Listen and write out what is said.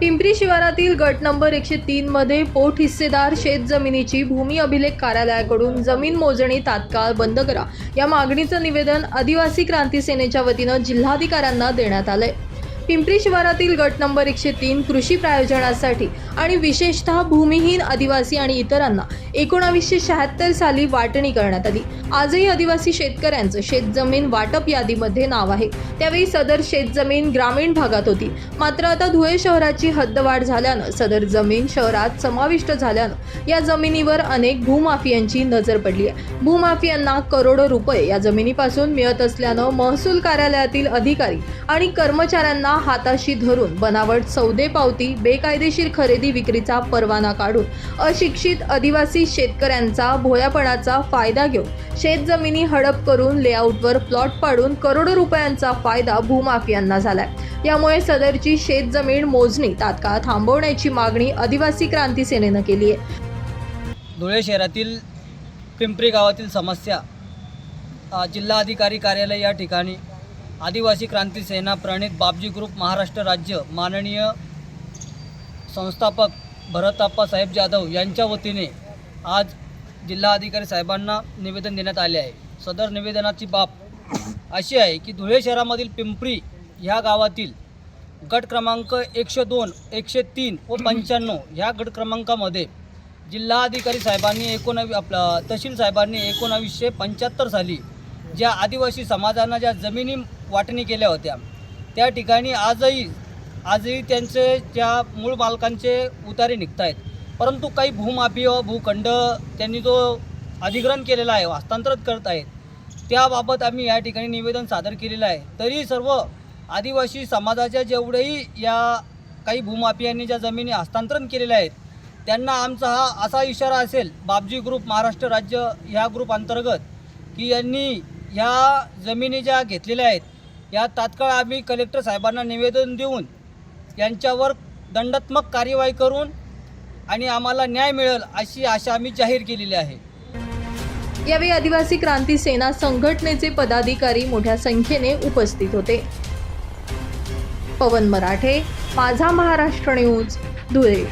पिंपरी शिवारातील गट नंबर एकशे तीनमध्ये पोट हिस्सेदार शेत जमिनीची भूमी अभिलेख कार्यालयाकडून जमीन मोजणी तात्काळ बंद करा. या मागणीचं निवेदन आदिवासी क्रांती सेनेच्या वतीनं जिल्हाधिकाऱ्यांना देण्यात आलंय. पिंपरी शिवारातील गट नंबर एकशे तीन कृषी प्रायोजनासाठी आणि विशेषतः भूमिहीन आदिवासी आणि इतरांना एकोणावीसशे शहात्तर साली वाटणी करण्यात आली. आजही आदिवासी शेतकऱ्यांचं शेतजमीन वाटप यादीमध्ये नाव आहे. त्यावेळी सदर शेतजमीन ग्रामीण भागात होती. मात्र आता धुळे शहराची हद्दवाढ झाल्यानं सदर जमीन शहरात समाविष्ट झाल्यानं या जमिनीवर अनेक भूमाफियांची नजर पडली आहे. भूमाफियांना करोडो रुपये या जमिनीपासून मिळत असल्यानं महसूल कार्यालयातील अधिकारी आणि कर्मचाऱ्यांना हाताशी धरून बनावट सौदे पावती बेकायदेशीर खरेदी विक्रीचा परवाना काढून अशिक्षित आदिवासी शेतकऱ्यांचा भोळ्यापणाचा फायदा घेऊन शेतजमिनी हडप करून लेआउटवर प्लॉट पाडून करोडो रुपयांचा फायदा भूमाफियांना झालाय. यामुळे सदरची शेतजमीन मोजणी तात्काळ थांबवण्याची मागणी आदिवासी क्रांती सेनेनं केली आहे. धुळे शहरातील पिंपरी गावातील समस्या जिल्हाधिकारी कार्यालय या ठिकाणी आदिवासी क्रांती सेना प्रणित बाबजी ग्रुप महाराष्ट्र राज्य माननीय संस्थापक भरतप्पा साहेब जाधव यांच्या वतीने आज जिल्हा अधिकारी साहेबांना निवेदन देण्यात आले आहे. सदर निवेदनाची बाब अशी आहे की धुळे शहरामधील पिंपरी ह्या गावातील गट क्रमांक एकशे दोन एकशे तीन व पंच्याण्णव ह्या गट क्रमांकामध्ये जिल्हाधिकारी साहेबांनी एकोणावी आपला तहसील साहेबांनी एकोणावीसशे पंच्याहत्तर साली ज्या आदिवासी समाजांना ज्या जमिनी वाटणी केल्या होत्या. त्या ठिकाणी आजही आजही त्यांचे ज्या मूळ मालकांचे उतारे निघत आहेत परंतु काही भूमाफी व भूखंड त्यांनी जो अधिग्रहण केलेला आहे हस्तांतरित करत आहेत त्याबाबत आम्ही या ठिकाणी निवेदन सादर केलेलं आहे. तरी सर्व आदिवासी समाजाच्या जेवढेही या काही भूमाफियांनी ज्या जमिनी हस्तांतरण केलेल्या आहेत त्यांना आमचा हा असा इशारा असेल बापजी ग्रुप महाराष्ट्र राज्य ह्या ग्रुप अंतर्गत की यांनी ह्या जमिनी ज्या घेतलेल्या आहेत या तात्काळ आम्ही कलेक्टर साहेबांना निवेदन देऊन यांच्यावर दंडात्मक कार्यवाही करून आणि आम्हाला न्याय मिळेल अशी आशा आम्ही जाहीर केलेली आहे. यावेळी आदिवासी क्रांती सेना संघटनेचे पदाधिकारी मोठ्या संख्येने उपस्थित होते. पवन मराठे माझा महाराष्ट्र न्यूज धुळे.